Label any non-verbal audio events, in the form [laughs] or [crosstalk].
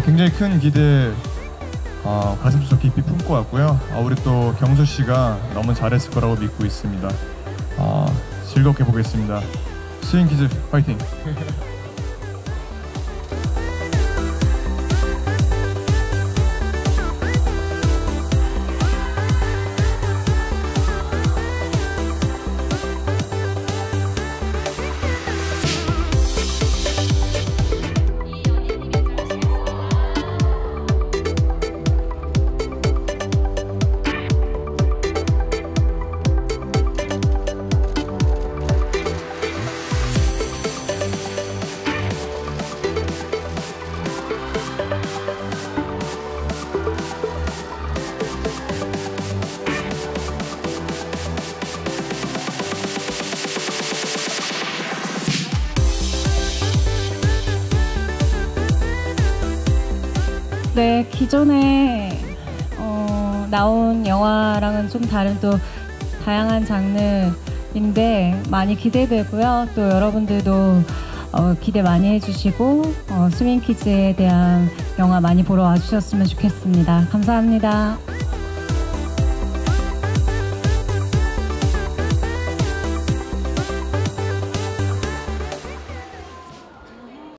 굉장히 큰 기대 어, 가슴속 깊이 품고 왔고요. 아, 우리 또 경수 씨가 너무 잘했을 거라고 믿고 있습니다. 어, 즐겁게 보겠습니다. 스윙 키즈 파이팅! [laughs] 네, 기존에 어, 나온 영화랑은 좀 다른 또 다양한 장르인데 많이 기대되고요. 또 여러분들도 어, 기대 많이 해주시고 어, 스윙 키즈에 대한 영화 많이 보러 와주셨으면 좋겠습니다. 감사합니다.